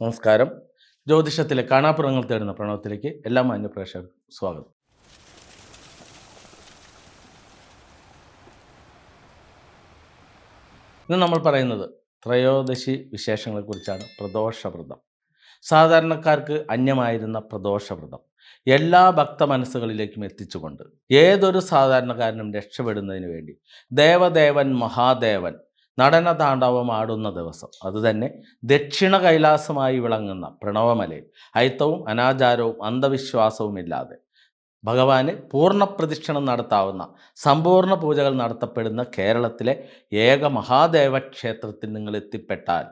നമസ്കാരം. ജ്യോതിഷത്തിലെ കാണാപ്പുറങ്ങൾ തേടുന്ന പ്രണവത്തിലേക്ക് എല്ലാ മാന്യ പ്രേക്ഷകർക്കും സ്വാഗതം. ഇന്ന് നമ്മൾ പറയുന്നത് ത്രയോദശി വിശേഷങ്ങളെക്കുറിച്ചാണ് പ്രദോഷവ്രതം. സാധാരണക്കാർക്ക് അന്യമായിരുന്ന പ്രദോഷവ്രതം എല്ലാ ഭക്ത മനസ്സുകളിലേക്കും എത്തിച്ചുകൊണ്ട് ഏതൊരു സാധാരണക്കാരനും രക്ഷപ്പെടുന്നതിന് വേണ്ടി ദേവദേവൻ മഹാദേവൻ നടന താണ്ഡവം ആടുന്ന ദിവസം അതുതന്നെ ദക്ഷിണ കൈലാസമായി വിളങ്ങുന്ന പ്രണവമലയിൽ. അയിത്തവും അനാചാരവും അന്ധവിശ്വാസവും ഇല്ലാതെ ഭഗവാന് പൂർണ പ്രദക്ഷിണം നടത്താവുന്ന സമ്പൂർണ പൂജകൾ നടത്തപ്പെടുന്ന കേരളത്തിലെ ഏക മഹാദേവക്ഷേത്രത്തിൽ നിങ്ങൾ എത്തിപ്പെട്ടാൽ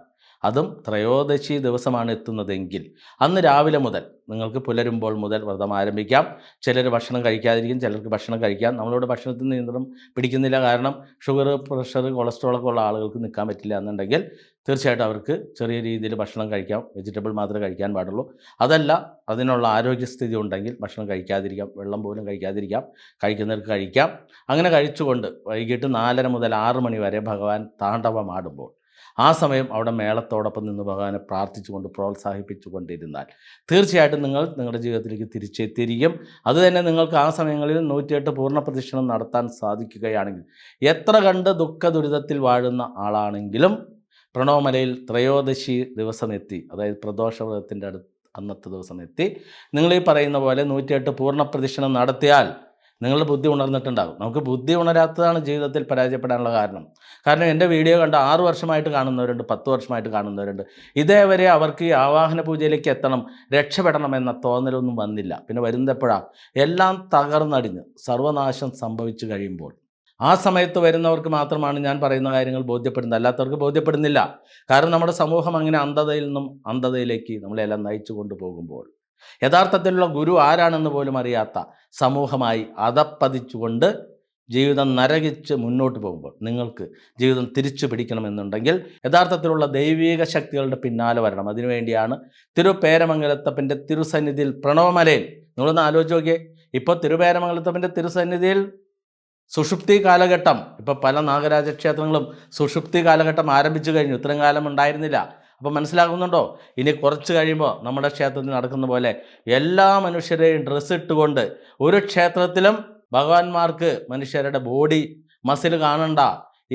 അതും ത്രയോദശി ദിവസമാണ് എത്തുന്നതെങ്കിൽ അന്ന് രാവിലെ മുതൽ നിങ്ങൾക്ക് പുലരുമ്പോൾ മുതൽ വ്രതം ആരംഭിക്കാം. ചിലർ ഭക്ഷണം കഴിക്കാതിരിക്കും ചിലർക്ക് ഭക്ഷണം കഴിക്കാം. നമ്മളോട് ഭക്ഷണത്തിൽ നിയന്ത്രണം പിടിക്കുന്നില്ല. കാരണം ഷുഗർ പ്രഷർ കൊളസ്ട്രോൾ ഒക്കെ ഉള്ള ആളുകൾക്ക് നിൽക്കാൻ പറ്റില്ല എന്നുണ്ടെങ്കിൽ തീർച്ചയായിട്ടും അവർക്ക് ചെറിയ രീതിയിൽ ഭക്ഷണം കഴിക്കാം. വെജിറ്റബിൾ മാത്രമേ കഴിക്കാൻ പാടുള്ളൂ. അതല്ല അതിനുള്ള ആരോഗ്യസ്ഥിതി ഉണ്ടെങ്കിൽ ഭക്ഷണം കഴിക്കാതിരിക്കാം. വെള്ളം പോലും കഴിക്കാതിരിക്കാം. കഴിക്കുന്നവർക്ക് കഴിക്കാം. അങ്ങനെ കഴിച്ചുകൊണ്ട് വൈകിട്ട് നാലര മുതൽ ആറ് മണി വരെ ഭഗവാൻ താണ്ഡവമാടുമ്പോൾ ആ സമയം അവിടെ മേളത്തോടൊപ്പം നിന്ന് ഭഗവാനെ പ്രാർത്ഥിച്ചുകൊണ്ട് പ്രോത്സാഹിപ്പിച്ചുകൊണ്ടിരുന്നാൽ തീർച്ചയായിട്ടും നിങ്ങൾ നിങ്ങളുടെ ജീവിതത്തിലേക്ക് തിരിച്ചെത്തിയിരിക്കും. അതുതന്നെ നിങ്ങൾക്ക് ആ സമയങ്ങളിൽ നൂറ്റിയെട്ട് പൂർണ പ്രദക്ഷിണം നടത്താൻ സാധിക്കുകയാണെങ്കിൽ എത്ര കണ്ട് ദുഃഖ ദുരിതത്തിൽ വാഴുന്ന ആളാണെങ്കിലും പ്രണവമലയിൽ ത്രയോദശി ദിവസം എത്തി അതായത് പ്രദോഷവ്രതത്തിന്റെ അടുത്ത് അന്നത്തെ ദിവസം എത്തി. നിങ്ങൾ ഈ പറയുന്ന പോലെ നൂറ്റിയെട്ട് പൂർണ പ്രദക്ഷിണം നടത്തിയാൽ നിങ്ങളുടെ ബുദ്ധി ഉണർന്നിട്ടുണ്ടാകും. നമുക്ക് ബുദ്ധി ഉണരാത്തതാണ് ജീവിതത്തിൽ പരാജയപ്പെടാനുള്ള കാരണം. കാരണം എന്റെ വീഡിയോ കണ്ട് ആറ് വർഷമായിട്ട് കാണുന്നവരുണ്ട് പത്ത് വർഷമായിട്ട് കാണുന്നവരുണ്ട്. ഇതേവരെ അവർക്ക് ഈ ആവാഹന പൂജയിലേക്ക് എത്തണം രക്ഷപ്പെടണം എന്ന തോന്നലൊന്നും വന്നില്ല. പിന്നെ വരുന്നപ്പോഴാണ് എല്ലാം തകർന്നടിഞ്ഞ് സർവനാശം സംഭവിച്ചു കഴിയുമ്പോൾ. ആ സമയത്ത് വരുന്നവർക്ക് മാത്രമാണ് ഞാൻ പറയുന്ന കാര്യങ്ങൾ ബോധ്യപ്പെടുന്നത്. അല്ലാത്തവർക്ക് ബോധ്യപ്പെടുന്നില്ല. കാരണം നമ്മുടെ സമൂഹം അങ്ങനെ അന്ധതയിൽ നിന്നും അന്ധതയിലേക്ക് നമ്മളെല്ലാം നയിച്ചു കൊണ്ടുപോകുമ്പോൾ യഥാർത്ഥത്തിലുള്ള ഗുരു ആരാണെന്ന് പോലും അറിയാത്ത സമൂഹമായി അതപ്പതിച്ചുകൊണ്ട് ജീവിതം നരകിച്ച് മുന്നോട്ട് പോകുമ്പോൾ നിങ്ങൾക്ക് ജീവിതം തിരിച്ചു പിടിക്കണമെന്നുണ്ടെങ്കിൽ യഥാർത്ഥത്തിലുള്ള ദൈവീക ശക്തികളുടെ പിന്നാലെ വരണം. അതിനുവേണ്ടിയാണ് തിരുപേരമംഗലത്തപ്പന്റെ തിരുസന്നിധിയിൽ പ്രണവമലയിൽ നിങ്ങളൊന്ന് ആലോചിച്ച് നോക്കിയേ. ഇപ്പോൾ തിരുപേരമംഗലത്തപ്പന്റെ തിരുസന്നിധിയിൽ സുഷുപ്തി കാലഘട്ടം. ഇപ്പോൾ പല നാഗരാജ ക്ഷേത്രങ്ങളും സുഷുപ്തി കാലഘട്ടം ആരംഭിച്ചു കഴിഞ്ഞു. ഇത്രയും കാലം ഉണ്ടായിരുന്നില്ല. അപ്പോൾ മനസ്സിലാകുന്നുണ്ടോ? ഇനി കുറച്ച് കഴിയുമ്പോൾ നമ്മുടെ ക്ഷേത്രത്തിൽ നടക്കുന്ന പോലെ എല്ലാ മനുഷ്യരെയും ഡ്രസ്സ് ഇട്ടുകൊണ്ട് ഒരു ക്ഷേത്രത്തിലും ഭഗവാന്മാർക്ക് മനുഷ്യരുടെ ബോഡി മസിൽ കാണണ്ട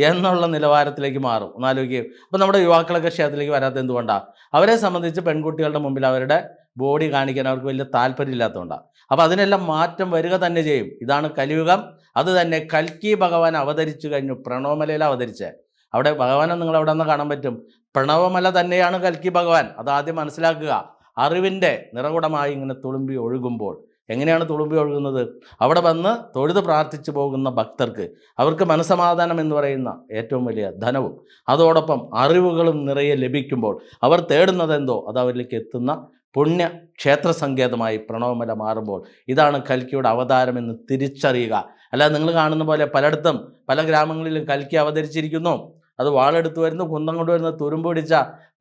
എന്നുള്ള നിലവാരത്തിലേക്ക് മാറും. ഒന്നാലോചിക്കും അപ്പോൾ നമ്മുടെ യുവാക്കളൊക്കെ ക്ഷേത്രത്തിലേക്ക് വരാത്ത എന്തുകൊണ്ടാണ് അവരെ സംബന്ധിച്ച് പെൺകുട്ടികളുടെ മുമ്പിൽ അവരുടെ ബോഡി കാണിക്കാൻ അവർക്ക് വലിയ താല്പര്യമില്ലാത്തതുകൊണ്ടാണ് അപ്പോൾ അതിനെല്ലാം മാറ്റം വരിക തന്നെ ചെയ്യും. ഇതാണ് കലിയുഗം. അത് തന്നെ കൽക്കി ഭഗവാൻ അവതരിച്ചു കഴിഞ്ഞു. പ്രണോമലയിൽ അവതരിച്ചത് അവിടെ ഭഗവാനെ നിങ്ങൾ അവിടെ നിന്ന് കാണാൻ പറ്റും? പ്രണവമല തന്നെയാണ് കൽക്കി ഭഗവാൻ. അതാദ്യം മനസ്സിലാക്കുക. അറിവിന്റെ നിറകുടമായി ഇങ്ങനെ തുളുമ്പി ഒഴുകുമ്പോൾ എങ്ങനെയാണ് തുളുമ്പി ഒഴുകുന്നത്? അവിടെ വന്ന് തൊഴുത് പ്രാർത്ഥിച്ചു പോകുന്ന ഭക്തർക്ക് അവർക്ക് മനസമാധാനം എന്ന് പറയുന്ന ഏറ്റവും വലിയ ധനവും അതോടൊപ്പം അറിവുകളും നിറയെ ലഭിക്കുമ്പോൾ അവർ തേടുന്നത് എന്തോ? അത് അവരിലേക്ക് എത്തുന്ന പുണ്യ ക്ഷേത്ര സങ്കേതമായി പ്രണവമല മാറുമ്പോൾ ഇതാണ് കൽക്കിയുടെ അവതാരമെന്ന് തിരിച്ചറിയുക. അല്ലാതെ നിങ്ങൾ കാണുന്ന പോലെ പലയിടത്തും പല ഗ്രാമങ്ങളിലും കൽക്കി അവതരിച്ചിരിക്കുന്നു. അത് വാളെടുത്ത് വരുന്നു കുന്തം കൊണ്ട് വരുന്ന തുരുമ്പ് പിടിച്ച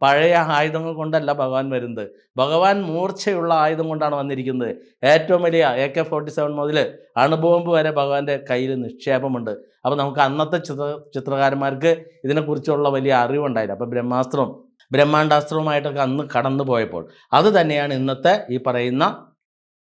പഴയ ആയുധങ്ങൾ കൊണ്ടല്ല ഭഗവാൻ വരുന്നത്. ഭഗവാൻ മൂർച്ചയുള്ള ആയുധം കൊണ്ടാണ് വന്നിരിക്കുന്നത്. ഏറ്റവും വലിയ എ കെ ഫോർട്ടി സെവൻ മുതൽ അണുബോംബ് വരെ ഭഗവാന്റെ കയ്യിൽ നിക്ഷേപമുണ്ട്. അപ്പോൾ നമുക്ക് അന്നത്തെ ചിത്ര ചിത്രകാരന്മാർക്ക് ഇതിനെക്കുറിച്ചുള്ള വലിയ അറിവുണ്ടായില്ല. അപ്പോൾ ബ്രഹ്മാസ്ത്രവും ബ്രഹ്മാണ്ടാസ്ത്രവുമായിട്ടൊക്കെ അന്ന് കടന്നു പോയപ്പോൾ അത് തന്നെയാണ് ഇന്നത്തെ ഈ പറയുന്ന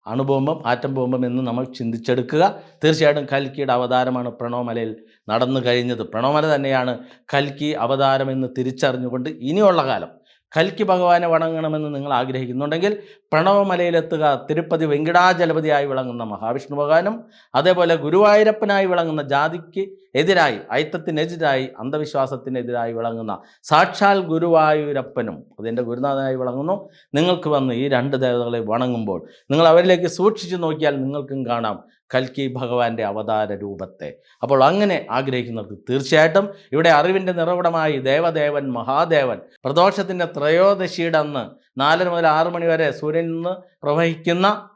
അണുബോംബം ആറ്റം ബോംബം എന്ന് നമ്മൾ ചിന്തിച്ചെടുക്കുക. തീർച്ചയായിട്ടും കൽക്കിയുടെ അവതാരമാണ് പ്രണോമലയിൽ നടന്നു കഴിഞ്ഞത്. പ്രണോമല തന്നെയാണ് കൽക്കി അവതാരം എന്ന് തിരിച്ചറിഞ്ഞുകൊണ്ട് ഇനിയുള്ള കാലം കൽക്കി ഭഗവാനെ വണങ്ങണമെന്ന് നിങ്ങൾ ആഗ്രഹിക്കുന്നുണ്ടെങ്കിൽ പ്രണവമലയിലെത്തുക തിരുപ്പതി വെങ്കിടാചലപതിയായി വിളങ്ങുന്ന മഹാവിഷ്ണു ഭഗവാനും അതേപോലെ ഗുരുവായൂരപ്പനായി വിളങ്ങുന്ന ജാതിക്ക് എതിരായി ഐത്തത്തിനെതിരായി അന്ധവിശ്വാസത്തിനെതിരായി വിളങ്ങുന്ന സാക്ഷാൽ ഗുരുവായൂരപ്പനും അതിന്റെ ഗുരുനാഥനായി വിളങ്ങുന്നു. നിങ്ങൾക്ക് വന്ന് ഈ രണ്ട് ദേവതകളെ വണങ്ങുമ്പോൾ നിങ്ങൾ അവരിലേക്ക് സൂക്ഷിച്ചു നോക്കിയാൽ നിങ്ങൾക്കും കാണാം. കൽക്കി ഭഗവാന്റെ അവതാര രൂപത്തെ. അപ്പോൾ അങ്ങനെ ആഗ്രഹിക്കുന്നവർക്ക് തീർച്ചയായിട്ടും ഇവിടെ അറിവിന്റെ നിറവിടമായി ദേവദേവൻ മഹാദേവൻ പ്രദോഷത്തിന്റെ ത്രയോദശിയുടെ അന്ന് നാലര മുതൽ ആറ് മണി വരെ സൂര്യനിൽ നിന്ന് പ്രവഹിക്കുന്ന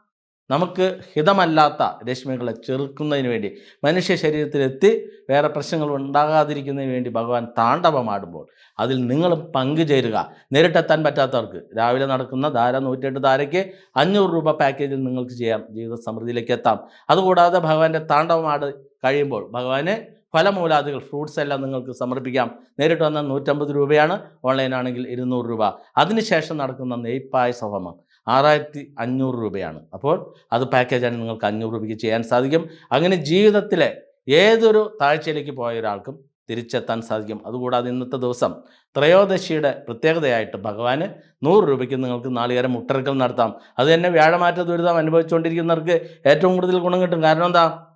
നമുക്ക് ഹിതമല്ലാത്ത രശ്മികളെ ചെറുക്കുന്നതിന് വേണ്ടി മനുഷ്യ ശരീരത്തിലെത്തി വേറെ പ്രശ്നങ്ങൾ ഉണ്ടാകാതിരിക്കുന്നതിന് വേണ്ടി ഭഗവാൻ താണ്ഡവമാടുമ്പോൾ അതിൽ നിങ്ങളും പങ്കുചേരുക. നേരിട്ടെത്താൻ പറ്റാത്തവർക്ക് രാവിലെ നടക്കുന്ന ധാര നൂറ്റെട്ട് ധാരയ്ക്ക് അഞ്ഞൂറ് രൂപ പാക്കേജിൽ നിങ്ങൾക്ക് ചെയ്യാം. ജീവിത സമൃദ്ധിയിലേക്ക് എത്താം. അതുകൂടാതെ ഭഗവാന്റെ താണ്ഡവമാട് കഴിയുമ്പോൾ ഭഗവാന് ഫലമൂലാദികൾ ഫ്രൂട്ട്സ് എല്ലാം നിങ്ങൾക്ക് സമർപ്പിക്കാം. നേരിട്ട് വന്ന നൂറ്റമ്പത് രൂപയാണ്. ഓൺലൈനാണെങ്കിൽ ഇരുന്നൂറ് രൂപ. അതിനുശേഷം നടക്കുന്ന നെയ്പായസ ഹോമം. ആറായിരത്തി അഞ്ഞൂറ് രൂപയാണ്. അപ്പോൾ അത് പാക്കേജാണ് നിങ്ങൾക്ക് അഞ്ഞൂറ് രൂപയ്ക്ക് ചെയ്യാൻ സാധിക്കും. അങ്ങനെ ജീവിതത്തിലെ ഏതൊരു താഴ്ചയിലേക്ക് പോയ ഒരാൾക്കും തിരിച്ചെത്താൻ സാധിക്കും. അതുകൂടാതെ ഇന്നത്തെ ദിവസം ത്രയോദശിയുടെ പ്രത്യേകതയായിട്ട് ഭഗവാന് നൂറ് രൂപയ്ക്ക് നിങ്ങൾക്ക് നാളികേരം മുട്ടറക്കൽ നടത്താം. അത് തന്നെ വ്യാഴമാറ്റ ദുരിതം അനുഭവിച്ചുകൊണ്ടിരിക്കുന്നവർക്ക് ഏറ്റവും കൂടുതൽ ഗുണം കിട്ടും. കാരണം എന്താ?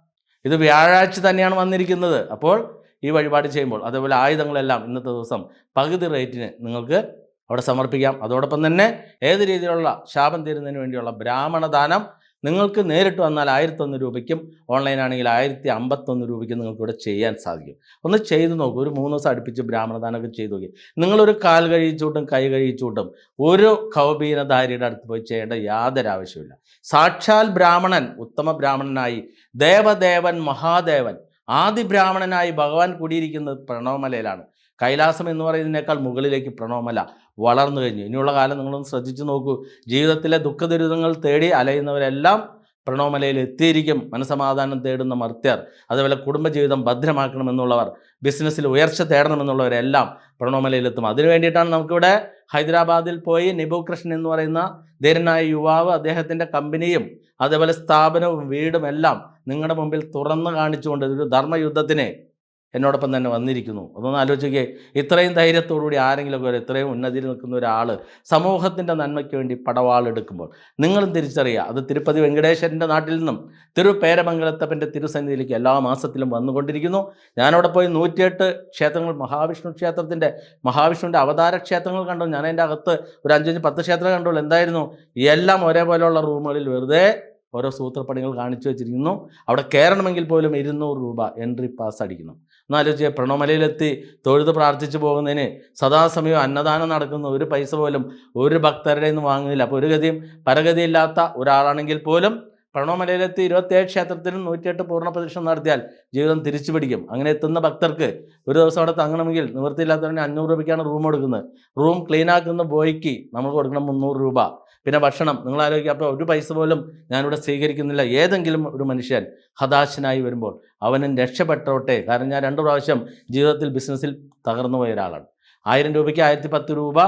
ഇത് വ്യാഴാഴ്ച തന്നെയാണ് വന്നിരിക്കുന്നത്. അപ്പോൾ ഈ വഴിപാട് ചെയ്യുമ്പോൾ അതേപോലെ ആയുധങ്ങളെല്ലാം ഇന്നത്തെ ദിവസം പകുതി റേറ്റിന് നിങ്ങൾക്ക് അവിടെ സമർപ്പിക്കാം. അതോടൊപ്പം തന്നെ ഏത് രീതിയിലുള്ള ശാപം തീരുന്നതിന് വേണ്ടിയുള്ള ബ്രാഹ്മണദാനം നിങ്ങൾക്ക് നേരിട്ട് വന്നാൽ ആയിരത്തൊന്ന് രൂപയ്ക്കും ഓൺലൈൻ ആണെങ്കിൽ ആയിരത്തി അമ്പത്തൊന്ന് രൂപയ്ക്കും നിങ്ങൾക്ക് ഇവിടെ ചെയ്യാൻ സാധിക്കും. ഒന്ന് ചെയ്ത് നോക്കൂ. ഒരു മൂന്ന് ദിവസം അടുപ്പിച്ച് ബ്രാഹ്മണദാനമൊക്കെ ചെയ്തു നോക്കി. നിങ്ങളൊരു കാൽ കഴിയിച്ചൂട്ടും കൈ കഴിയിച്ചൂട്ടും ഒരു കൗപീനധാരിയുടെ അടുത്ത് പോയി ചെയ്യേണ്ട യാതൊരു ആവശ്യമില്ല സാക്ഷാൽ ബ്രാഹ്മണൻ ഉത്തമ ബ്രാഹ്മണനായി ദേവദേവൻ മഹാദേവൻ ആദി ബ്രാഹ്മണനായി ഭഗവാൻ കുടിയിരിക്കുന്നത് പ്രണവമലയിലാണ്. കൈലാസം എന്ന് പറയുന്നതിനേക്കാൾ മുകളിലേക്ക് പ്രണവമല. വളർന്നു കഴിഞ്ഞു. ഇനിയുള്ള കാലം നിങ്ങളൊന്ന് ശ്രദ്ധിച്ചു നോക്കൂ. ജീവിതത്തിലെ ദുഃഖദുരിതങ്ങൾ തേടി അലയുന്നവരെല്ലാം പ്രണോമലയിൽ എത്തിയിരിക്കും. മനസമാധാനം തേടുന്ന മർത്യർ അതുപോലെ കുടുംബജീവിതം ഭദ്രമാക്കണമെന്നുള്ളവർ ബിസിനസ്സിൽ ഉയർച്ച തേടണമെന്നുള്ളവരെല്ലാം പ്രണവമലയിലെത്തും. അതിനു വേണ്ടിയിട്ടാണ് നമുക്കിവിടെ ഹൈദരാബാദിൽ പോയി നിബു കൃഷ്ണൻ എന്ന് പറയുന്ന ധീരനായ യുവാവ് അദ്ദേഹത്തിന്റെ കമ്പനിയും അതേപോലെ സ്ഥാപനവും വീടും എല്ലാം നിങ്ങളുടെ മുമ്പിൽ തുറന്നു കാണിച്ചുകൊണ്ട് ഒരു ധർമ്മയുദ്ധത്തിന് എന്നോടൊപ്പം തന്നെ വന്നിരിക്കുന്നു. അതൊന്ന് ആലോചിക്കേ ഇത്രയും ധൈര്യത്തോടുകൂടി ആരെങ്കിലുമൊക്കെ ഒരു ഇത്രയും ഉന്നതിയിൽ നിൽക്കുന്ന ഒരാൾ സമൂഹത്തിന്റെ നന്മയ്ക്ക് വേണ്ടി പടവാളെടുക്കുമ്പോൾ നിങ്ങളും തിരിച്ചറിയുക. അത് തിരുപ്പതി വെങ്കടേശ്വരന്റെ നാട്ടിൽ നിന്നും തിരു പേരമംഗലത്തപ്പന്റെ തിരുസന്നിധിയിലേക്ക് എല്ലാ മാസത്തിലും വന്നുകൊണ്ടിരിക്കുന്നു. ഞാനവിടെ പോയി നൂറ്റിയെട്ട് ക്ഷേത്രങ്ങൾ മഹാവിഷ്ണു ക്ഷേത്രത്തിന്റെ മഹാവിഷ്ണുവിന്റെ അവതാര ക്ഷേത്രങ്ങൾ കണ്ടു. ഞാൻ അതിന്റെ അകത്ത് ഒരു അഞ്ചഞ്ച് പത്ത് ക്ഷേത്രം കണ്ടുള്ളൂ. എന്തായിരുന്നു? എല്ലാം ഒരേപോലെയുള്ള റൂമുകളിൽ വെറുതെ ഓരോ സൂത്രപ്പണികൾ കാണിച്ചു വെച്ചിരിക്കുന്നു. അവിടെ കയറണമെങ്കിൽ പോലും ഇരുന്നൂറ് രൂപ എൻട്രി പാസ് അടിക്കണം. എന്നാലോചിച്ച് പ്രണവമലയിലെത്തി തൊഴുത് പ്രാർത്ഥിച്ചു പോകുന്നതിന് സദാസമയം അന്നദാനം നടക്കുന്ന ഒരു പൈസ പോലും ഒരു ഭക്തരുടെ നിന്ന് വാങ്ങുന്നില്ല. അപ്പോൾ ഒരു ഗതിയും പരഗതിയില്ലാത്ത ഒരാളാണെങ്കിൽ പോലും പ്രണവമലയിലെത്തി ഇരുപത്തിയേഴ് ക്ഷേത്രത്തിലും നൂറ്റിയെട്ട് പൂർണ പ്രദക്ഷിണം നടത്തിയാൽ ജീവിതം തിരിച്ചു പിടിക്കും. അങ്ങനെ എത്തുന്ന ഭക്തർക്ക് ഒരു ദിവസം അവിടെ തങ്ങണമെങ്കിൽ നിവൃത്തിയില്ലാത്തവന് അഞ്ഞൂറ് രൂപയ്ക്കാണ് റൂം കൊടുക്കുന്നത്. റൂം ക്ലീൻ ആക്കുന്ന ബോയ്ക്ക് നമ്മൾ കൊടുക്കണം മുന്നൂറ് രൂപ. പിന്നെ ഭക്ഷണം. നിങ്ങൾ ആലോചിക്കുക അപ്പോൾ ഒരു പൈസ പോലും ഞാനിവിടെ സ്വീകരിക്കുന്നില്ല. ഏതെങ്കിലും ഒരു മനുഷ്യൻ ഹതാശനായി വരുമ്പോൾ അവനും രക്ഷപ്പെട്ടോട്ടെ. കാരണം ഞാൻ രണ്ട് പ്രാവശ്യം ജീവിതത്തിൽ ബിസിനസ്സിൽ തകർന്നു പോയ ഒരാളാണ്. ആയിരം രൂപയ്ക്ക് ആയിരത്തി പത്ത് രൂപ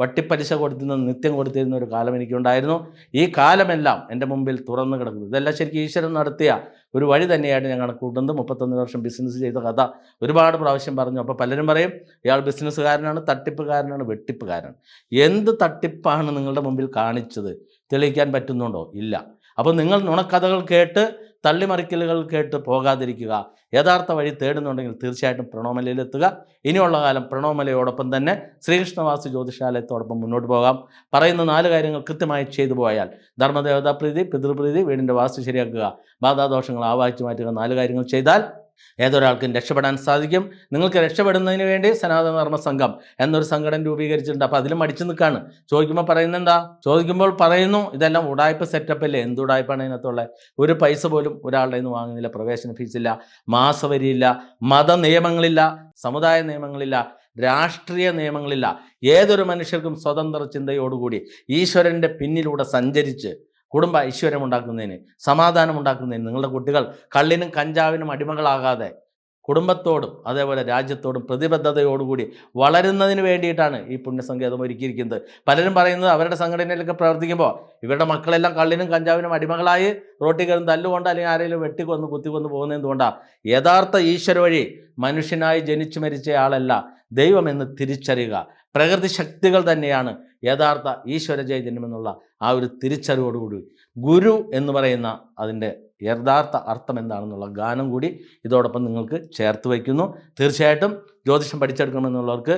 വട്ടിപ്പലിശ കൊടുത്തിരുന്ന നിത്യം കൊടുത്തിരുന്ന ഒരു കാലം എനിക്കുണ്ടായിരുന്നു. ഈ കാലമെല്ലാം എന്റെ മുമ്പിൽ തുറന്നു കിടക്കുന്നു. ഇതെല്ലാം ശരിക്കും ഈശ്വരൻ നടത്തിയ ഒരു വഴി തന്നെയാണ് ഞാൻ കണക്കൂട്ടുന്നത് മുപ്പത്തൊന്ന് വർഷം ബിസിനസ് ചെയ്ത കഥ ഒരുപാട് പ്രാവശ്യം പറഞ്ഞു. അപ്പോൾ പലരും പറയും ഇയാൾ ബിസിനസ്സുകാരനാണ് തട്ടിപ്പുകാരനാണ് വെട്ടിപ്പുകാരനാണ്. എന്ത് തട്ടിപ്പാണ് നിങ്ങളുടെ മുമ്പിൽ കാണിച്ചത്? തെളിയിക്കാൻ പറ്റുന്നുണ്ടോ? ഇല്ല. അപ്പോൾ നിങ്ങൾ നുണക്കഥകൾ കേട്ട് തള്ളിമറിക്കലുകൾ കേട്ട് പോകാതിരിക്കുക. യഥാർത്ഥ വഴി തേടുന്നുണ്ടെങ്കിൽ തീർച്ചയായിട്ടും പ്രണോമലയിലെത്തുക. ഇനിയുള്ള കാലം പ്രണോമലയോടൊപ്പം തന്നെ ശ്രീകൃഷ്ണവാസു ജ്യോതിഷാലയത്തോടൊപ്പം മുന്നോട്ട് പോകാം. പറയുന്ന നാല് കാര്യങ്ങൾ കൃത്യമായി ചെയ്തു പോയാൽ ധർമ്മദേവതാ പ്രീതി പിതൃപ്രീതി വീടിന്റെ വാസ്തു ശരിയാക്കുക ബാധാദോഷങ്ങൾ ആവാഹിച്ചു മാറ്റുക നാല് കാര്യങ്ങൾ ചെയ്താൽ ഏതൊരാൾക്കും രക്ഷപ്പെടാൻ സാധിക്കും. നിങ്ങൾക്ക് രക്ഷപ്പെടുന്നതിന് വേണ്ടി സനാതന ധർമ്മ സംഘം എന്നൊരു സംഘടന രൂപീകരിച്ചിട്ടുണ്ട്. അപ്പോൾ അതിലും അടിച്ചു നിൽക്കുകയാണ് ചോദിക്കുമ്പോൾ പറയുന്നത് എന്താ ചോദിക്കുമ്പോൾ പറയുന്നു ഇതെല്ലാം ഉടായ്പ സെറ്റപ്പല്ലേ എന്ത് ഉടായ്പാണ് ഇതിനകത്തുള്ള? ഒരു പൈസ പോലും ഒരാളുടെ നിന്ന് വാങ്ങുന്നില്ല പ്രവേശന ഫീസില്ല മാസവരിയില്ല മത നിയമങ്ങളില്ല സമുദായ നിയമങ്ങളില്ല രാഷ്ട്രീയ നിയമങ്ങളില്ല. ഏതൊരു മനുഷ്യർക്കും സ്വതന്ത്ര ചിന്തയോടുകൂടി ഈശ്വരന്റെ പിന്നിലൂടെ സഞ്ചരിച്ച് കുടുംബ ഐശ്വര്യം ഉണ്ടാക്കുന്നതിന് സമാധാനം ഉണ്ടാക്കുന്നതിന് നിങ്ങളുടെ കുട്ടികൾ കള്ളിനും കഞ്ചാവിനും അടിമകളാകാതെ കുടുംബത്തോടും അതേപോലെ രാജ്യത്തോടും പ്രതിബദ്ധതയോടുകൂടി വളരുന്നതിന് വേണ്ടിയിട്ടാണ് ഈ പുണ്യസങ്കേതം ഒരുക്കിയിരിക്കുന്നത്. പലരും പറയുന്നത് അവരുടെ സംഘടനയിലൊക്കെ പ്രവർത്തിക്കുമ്പോൾ ഇവരുടെ മക്കളെല്ലാം കള്ളിനും കഞ്ചാവിനും അടിമകളായി റോട്ടിൽ കയറും തല്ലുകൊണ്ട് അല്ലെങ്കിൽ ആരെങ്കിലും വെട്ടിക്കൊന്ന് കുത്തിക്കൊന്ന് പോകുന്നതുകൊണ്ടാണ് യഥാർത്ഥ ഈശ്വര വഴി മനുഷ്യനായി ജനിച്ചു മരിച്ച ആളല്ല ദൈവമെന്ന് തിരിച്ചറിയുക. പ്രകൃതി ശക്തികൾ തന്നെയാണ് യഥാർത്ഥ ഈശ്വര ചൈതന്യം എന്നുള്ള ആ ഒരു തിരിച്ചറിവോടുകൂടി. ഗുരു എന്ന് പറയുന്ന അതിന്റെ യഥാർത്ഥ അർത്ഥം എന്താണെന്നുള്ള ഗാനം കൂടി ഇതോടൊപ്പം നിങ്ങൾക്ക് ചേർത്ത് വയ്ക്കുന്നു. തീർച്ചയായിട്ടും ജ്യോതിഷം പഠിച്ചെടുക്കണമെന്നുള്ളവർക്ക്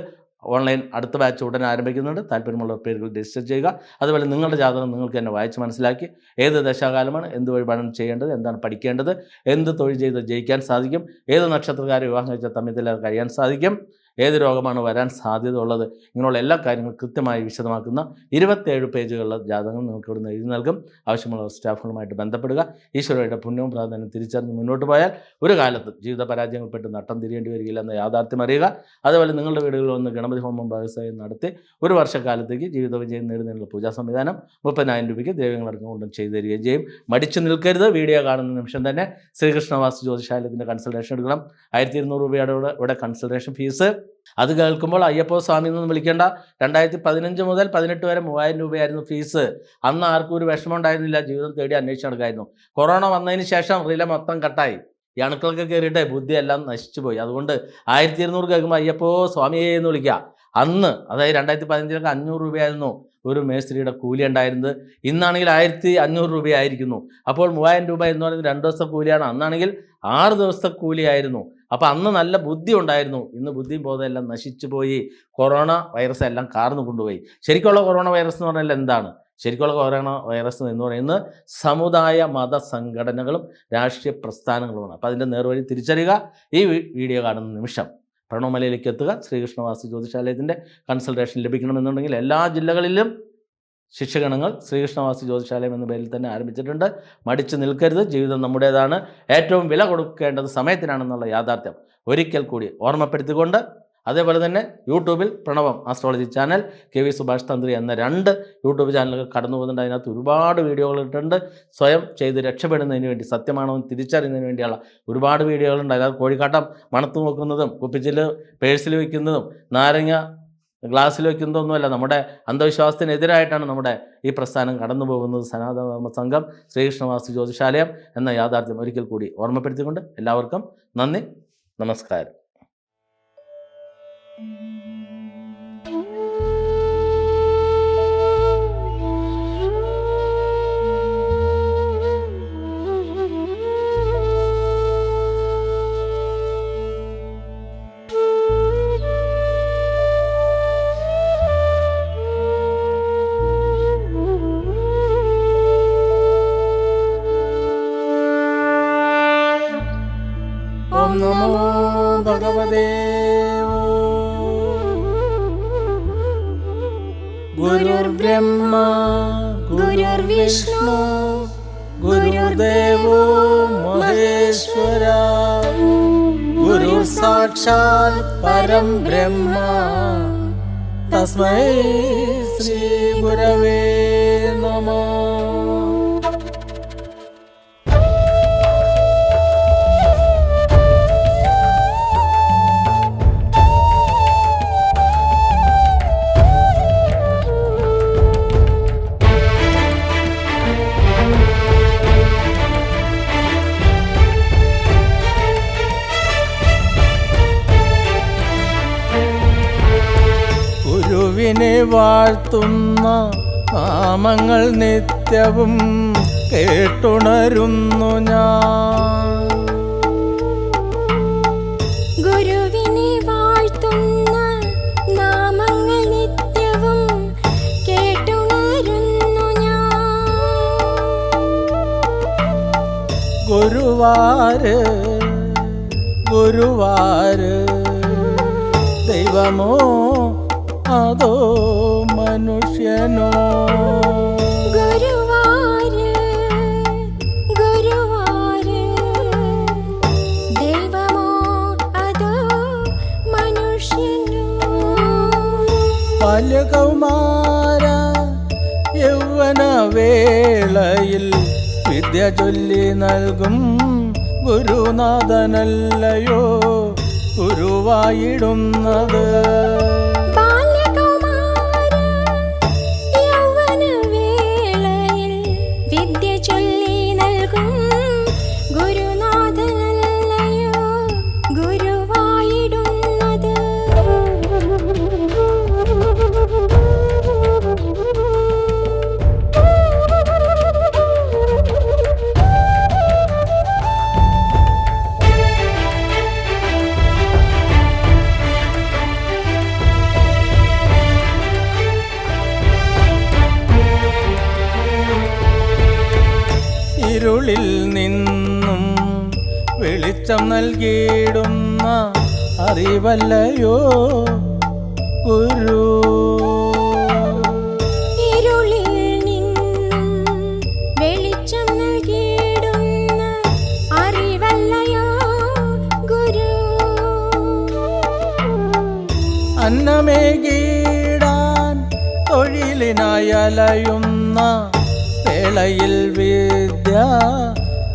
ഓൺലൈൻ അടുത്ത ബാച്ച് ഉടൻ ആരംഭിക്കുന്നുണ്ട്. താല്പര്യമുള്ള പേരുകൾ രജിസ്റ്റർ ചെയ്യുക. അതുപോലെ നിങ്ങളുടെ ജാതകം നിങ്ങൾക്ക് തന്നെ വായിച്ച് മനസ്സിലാക്കി ഏത് ദശാകാലമാണ് എന്ത് വഴിപാടാണ് ചെയ്യേണ്ടത് എന്താണ് പഠിക്കേണ്ടത് എന്ത് തൊഴിൽ ചെയ്ത് ജയിക്കാൻ സാധിക്കും ഏത് നക്ഷത്രക്കാരെ വിവാഹം കഴിച്ച തമ്മിൽ കഴിയാൻ സാധിക്കും. ഏത് രോഗമാണ് വരാൻ സാധ്യത ഉള്ളത് ഇങ്ങനെയുള്ള എല്ലാ കാര്യങ്ങളും കൃത്യമായി വിശദമാക്കുന്ന ഇരുപത്തേഴ് പേജുകളുള്ള ജാതകങ്ങൾ നിങ്ങൾക്ക് ഇവിടുന്ന് എഴുതി നൽകും. ആവശ്യമുള്ള സ്റ്റാഫുകളുമായിട്ട് ബന്ധപ്പെടുക. ഈശ്വരയുടെ പുണ്യവും പ്രാധാന്യം തിരിച്ചറിഞ്ഞ് മുന്നോട്ട് പോയാൽ ഒരു കാലത്ത് ജീവിത പരാജയങ്ങൾപ്പെട്ട് നട്ടം തിരിയേണ്ടി വരികയില്ല എന്ന യാഥാർത്ഥ്യം അറിയുക. അതുപോലെ നിങ്ങളുടെ വീടുകളിൽ വന്ന് ഗണപതി ഹോമം വ്യവസായം നടത്തി ഒരു വർഷക്കാലത്തേക്ക് ജീവിത വിജയം നേടുന്നതിനുള്ള പൂജാ സംവിധാനം മുപ്പതിനായിരം രൂപയ്ക്ക് ദൈവങ്ങളടക്കം കൊണ്ടും ചെയ്തു തരികയും ചെയ്യും. മടിച്ചു നിൽക്കരുത്. വീഡിയോ കാണുന്ന നിമിഷം തന്നെ ശ്രീകൃഷ്ണവാസ് ജ്യോതിശാലയത്തിന്റെ കൺസൾട്ടേഷൻ എടുക്കണം. ആയിരത്തി ഇരുന്നൂറ് രൂപയുടെ ഇവിടെ കൺസൾട്ടേഷൻ ഫീസ് അത് കേൾക്കുമ്പോൾ അയ്യപ്പോ സ്വാമി എന്നൊന്നും വിളിക്കേണ്ട. രണ്ടായിരത്തി പതിനഞ്ച് മുതൽ പതിനെട്ട് വരെ മൂവായിരം രൂപയായിരുന്നു ഫീസ്. അന്ന് ആർക്കും ഒരു വിഷമം ഉണ്ടായിരുന്നില്ല ജീവിതം തേടി അന്വേഷിച്ച് നടക്കായിരുന്നു. കൊറോണ വന്നതിന് ശേഷം റില മൊത്തം കട്ടായി. ഈ അണുക്കളൊക്കെ കയറിയിട്ട് ബുദ്ധിയെല്ലാം നശിച്ചു പോയി. അതുകൊണ്ട് ആയിരത്തി ഇരുന്നൂറ് കേൾക്കുമ്പോൾ അയ്യപ്പോ സ്വാമിയെ എന്ന് വിളിക്കുക. അന്ന് അതായത് രണ്ടായിരത്തി പതിനഞ്ചിലൊക്കെ അഞ്ഞൂറ് രൂപയായിരുന്നു ഒരു മേസ്ത്രിയുടെ കൂലി ഉണ്ടായിരുന്നത്. ഇന്നാണെങ്കിൽ ആയിരത്തി അഞ്ഞൂറ് രൂപയായിരിക്കുന്നു. അപ്പോൾ മൂവായിരം രൂപ എന്ന് പറയുന്നത് രണ്ട് ദിവസത്തെ കൂലിയാണ്. അന്നാണെങ്കിൽ ആറ് ദിവസത്തെ കൂലിയായിരുന്നു. അപ്പോൾ അന്ന് നല്ല ബുദ്ധി ഉണ്ടായിരുന്നു. ഇന്ന് ബുദ്ധിയും ബോധമെല്ലാം നശിച്ചു പോയി. കൊറോണ വൈറസ് എല്ലാം കാർന്നു കൊണ്ടുപോയി. ശരിക്കുള്ള കൊറോണ വൈറസ് എന്ന് പറഞ്ഞാൽ എന്താണ്? ശരിക്കുള്ള കൊറോണ വൈറസ് എന്ന് പറയുന്നത് സമുദായ മത സംഘടനകളും രാഷ്ട്രീയ പ്രസ്ഥാനങ്ങളുമാണ്. അപ്പോൾ അതിന്റെ നേർവഴി തിരിച്ചറിയുക. ഈ വീഡിയോ കാണുന്ന നിമിഷം പ്രണവമലയിലേക്ക് എത്തുക. ശ്രീകൃഷ്ണവാസി ജ്യോതിശാലയത്തിന്റെ കൺസൾട്ടേഷൻ ലഭിക്കണമെന്നുണ്ടെങ്കിൽ എല്ലാ ജില്ലകളിലും ശിക്ഷഗണങ്ങൾ ശ്രീകൃഷ്ണവാസി ജ്യോതിശാലയം എന്ന പേരിൽ തന്നെ ആരംഭിച്ചിട്ടുണ്ട്. മടിച്ചു നിൽക്കരുത്. ജീവിതം നമ്മുടേതാണ്. ഏറ്റവും വില കൊടുക്കേണ്ടത് സമയത്തിനാണെന്നുള്ള യാഥാർത്ഥ്യം ഒരിക്കൽ കൂടി ഓർമ്മപ്പെടുത്തിക്കൊണ്ട് അതേപോലെ തന്നെ യൂട്യൂബിൽ Pranavam astrology channel K V Subhash Tantri എന്ന രണ്ട് യൂട്യൂബ് ചാനലുകൾ കടന്നു പോകുന്നുണ്ട്. അതിനകത്ത് ഒരുപാട് വീഡിയോകൾ ഇട്ടിട്ടുണ്ട്. സ്വയം ചെയ്ത് രക്ഷപ്പെടുന്നതിന് വേണ്ടി സത്യമാണോ എന്ന് തിരിച്ചറിയുന്നതിന് വേണ്ടിയുള്ള ഒരുപാട് വീഡിയോകളുണ്ട്. അതായത് കോഴിക്കാട്ടം മണത്ത് നോക്കുന്നതും കുപ്പിച്ചിൽ പേഴ്സിൽ വയ്ക്കുന്നതും നാരങ്ങ ഗ്ലാസ്സിൽ വയ്ക്കുന്നതൊന്നുമല്ല നമ്മുടെ അന്ധവിശ്വാസത്തിനെതിരായിട്ടാണ് നമ്മുടെ ഈ പ്രസ്ഥാനം കടന്നു പോകുന്നത് സനാതന ധർമ്മ സംഘം ശ്രീകൃഷ്ണവാസ്തു ജ്യോതിശാലയം എന്ന യാഥാർത്ഥ്യം ഒരിക്കൽ കൂടി ഓർമ്മപ്പെടുത്തിക്കൊണ്ട് എല്ലാവർക്കും നന്ദി നമസ്കാരം. ഭഗവതേ ഗുരുർബ്രഹ്മ ഗുരുർവിഷ്ണു ഗുരുദേവോ മഹേശ്വര. ഗുരു സാക്ഷാത് പരം ബ്രഹ്മ. തസ്മൈ ശ്രീ ഗുരവേ നമോ. വാഴ്ത്തുന്ന നാമങ്ങൾ നിത്യവും കേട്ടുണരുന്നു ഞാൻ. ഗുരുവിനെ വാഴ്ത്തുന്ന നാമങ്ങൾ നിത്യവും കേട്ടുണരുന്നു ഞാൻ. ഗുരുവാര് ഗുരുവാര് ദൈവമോ അതോ മനുഷ്യനോ? ഗുരുവാര് ഗുരുവാര് ദൈവമോ അതോ മനുഷ്യനോ? ബാല്യകൗമാര യൗവന വേളയിൽ വിദ്യ ചൊല്ലി നൽകും ഗുരുനാഥനല്ലയോ ഗുരുവായിടുന്നത്? ഇരുളിൽ നിന്നും വെളിച്ചം നൽകിയിടുന്ന അറിവല്ലയോ ഗുരു? അന്നമേകീടാൻ തൊഴിലിനായി അലയുന്ന വേളയിൽ വിദ്യ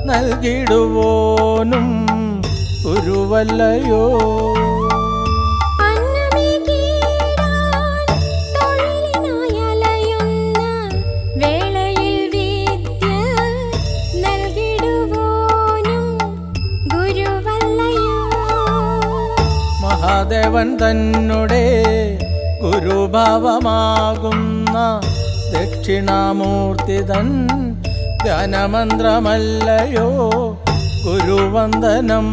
നൽകിടുവോനും ഗുരുവല്ലയോ? മഹാദേവൻ തന്നെ ഗുരുഭാവമാകുന്ന ദക്ഷിണാമൂർത്തി തൻ ധ്യാനമന്ത്രമല്ലയോ ഗുരുവന്ദനം.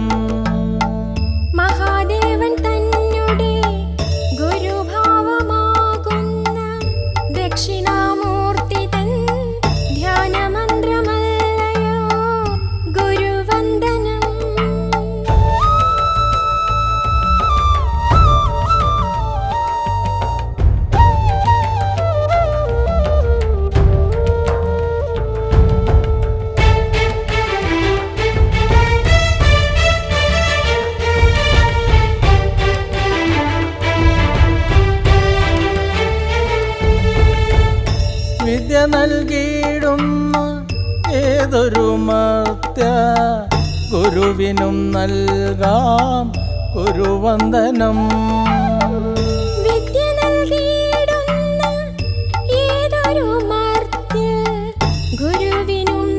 ഗുരുവന്ദനം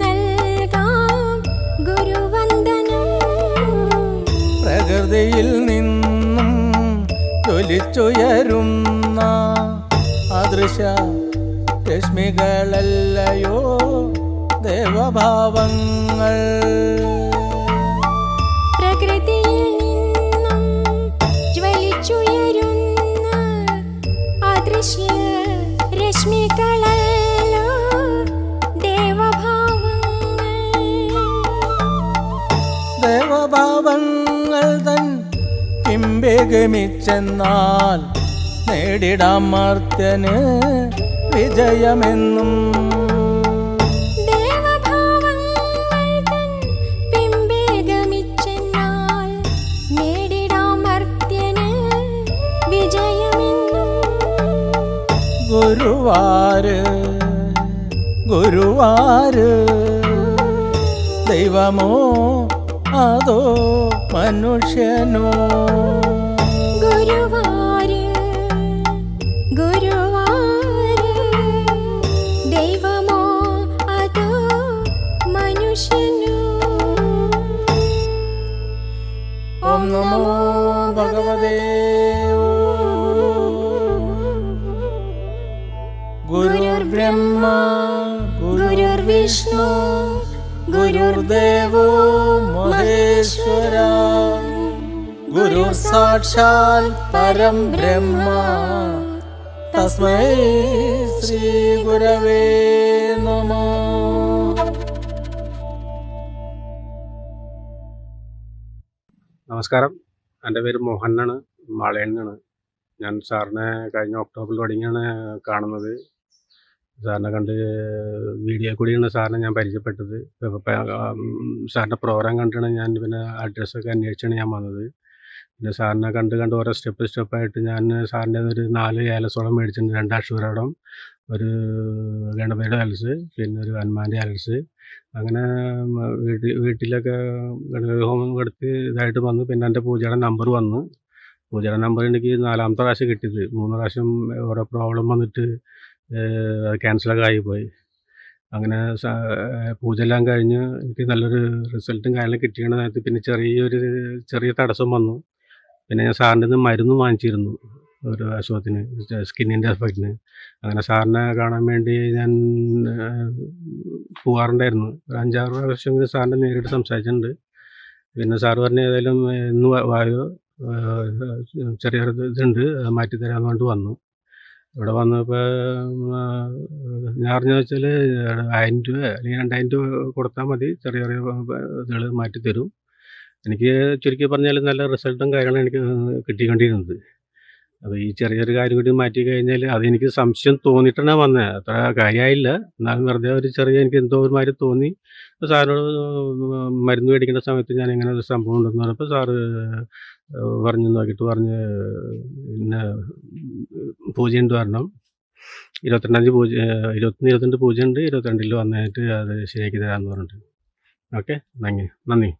നൽകാം ഗുരുവന്ദനം. പ്രകൃതിയിൽ നിന്നും ജ്വലിച്ചുയരുന്ന അദൃശ്യ രശ്മികളല്ലയോ ദേവഭാവങ്ങൾ. ദേവഭാവങ്ങൾ തൻ പിമ്പേഗമിച്ചെന്നാൽ നേടിടാം മർത്യന് വിജയമെന്നും. ദേവഭാവങ്ങൾ തൻ പിമ്പേ നേടിടാം മർത്യന് വിജയമെന്നും. ഗുരുവാര് ഗുരുവാര് ദൈവമോ അതോ മനുഷ്യനോ? ഗുരുവാര് ഗുരുവാര് ദൈവമോ അതോ മനുഷ്യനോ? ഓം നമോ ഭഗവതേ ഗുരുർബ്രഹ്മ ഗുരുർവിഷ്ണു ഗുരുർദേവോ? സാക്ഷാൽ പരം ബ്രഹ്മ. തസ്മൈ ശ്രീ ഗുരവേ നമ. നമസ്കാരം. എന്റെ പേര് മോഹനാണ് മാളയണ്ണാണ് ഞാൻ സാറിനെ കഴിഞ്ഞ ഒക്ടോബറിൽ തുടങ്ങിയാണ് കാണുന്നത്. സാറിനെ കണ്ട് വീഡിയോ കൂടിയാണ് സാറിനെ ഞാൻ പരിചയപ്പെട്ടത്. സാറിന്റെ പ്രോഗ്രാം കണ്ടാണ് ഞാൻ പിന്നെ അഡ്രസ്സൊക്കെ അന്വേഷിച്ചാണ് ഞാൻ വന്നത്. പിന്നെ സാറിനെ കണ്ട് കണ്ട് ഓരോ സ്റ്റെപ്പ് സ്റ്റെപ്പായിട്ട് ഞാൻ സാറിന്റെ ഒരു നാല് ഏലസോളം മേടിച്ചിട്ടുണ്ട്. രണ്ട് ഒരു ഗണപതിയുടെ അലസ് പിന്നെ ഒരു ഹനുമാന്റെ അലസ് അങ്ങനെ വീട്ടിൽ വീട്ടിലൊക്കെ ഗണപതി ഹോമം കൊടുത്ത് ഇതായിട്ട് വന്നു. പിന്നെ എന്റെ പൂജയുടെ നമ്പർ വന്നു. പൂജയുടെ നമ്പർ എനിക്ക് നാലാമത്തെ പ്രാവശ്യം കിട്ടിയത്. മൂന്ന് പ്രാവശ്യം ഓരോ പ്രോബ്ലം വന്നിട്ട് ക്യാൻസലൊക്കെ ആയിപ്പോയി അങ്ങനെ പൂജ എല്ലാം കഴിഞ്ഞ് എനിക്ക് നല്ലൊരു റിസൾട്ടും കാര്യങ്ങളും കിട്ടിയ നേരത്ത് പിന്നെ ചെറിയൊരു ചെറിയ തടസ്സം വന്നു. പിന്നെ ഞാൻ സാറിന്റെ നിന്ന് മരുന്ന് വാങ്ങിച്ചിരുന്നു. ഒരു അസുഖത്തിന് സ്കിന്നിന്റെ എഫക്റ്റിന് അങ്ങനെ സാറിനെ കാണാൻ വേണ്ടി ഞാൻ പോകാറുണ്ടായിരുന്നു ഒരു അഞ്ചാറ് പ്രാവശ്യമെങ്കിലും സാറിനെ നേരിട്ട് സംസാരിച്ചിട്ടുണ്ട്. പിന്നെ സാറ് പറഞ്ഞ ഏതായാലും ഇന്ന് വായോ ചെറിയൊരു ഇതുണ്ട്. അത് മാറ്റി തരാൻ പറഞ്ഞിട്ട് വന്നു. ഇവിടെ വന്നപ്പോൾ ഞാൻ അറിഞ്ഞതെന്ന് വെച്ചാൽ ആയിരം രൂപ അല്ലെങ്കിൽ രണ്ടായിരം രൂപ കൊടുത്താൽ മതി. ചെറിയ ചെറിയ ഇതുകൾ മാറ്റി തരും എനിക്ക് ചുരുക്കി പറഞ്ഞാൽ നല്ല റിസൾട്ടും കാര്യങ്ങളും എനിക്ക് കിട്ടിക്കൊണ്ടിരുന്നത്. അപ്പോൾ ഈ ചെറിയ കാര്യം കൂടി മാറ്റി കഴിഞ്ഞാൽ അതെനിക്ക് സംശയം തോന്നിയിട്ടാണ് വന്നത് അത്ര കാര്യമായില്ല എന്നാലും വെറുതെ ഒരു ചെറിയ എനിക്ക് എന്തോ ഒരു മാതിരി തോന്നി. സാറിനോട് മരുന്ന് മേടിക്കേണ്ട സമയത്ത് ഞാൻ ഇങ്ങനെ ഒരു സംഭവം ഉണ്ടെന്ന് പറഞ്ഞപ്പോൾ സാറ് പറഞ്ഞു നോക്കിയിട്ട് പറഞ്ഞ് പിന്നെ പൂജ ഉണ്ട് വരണം ഇരുപത്തിരണ്ടാം തീയതി പൂജ ഇരുപത്തൊന്ന് ഇരുപത്തിരണ്ട് പൂജ ഉണ്ട്. ഇരുപത്തിരണ്ടിൽ വന്നിട്ട് അത് ശരിയാക്കി തരാമെന്ന് പറഞ്ഞിട്ട്. ഓക്കെ? നന്ദി. നന്ദി.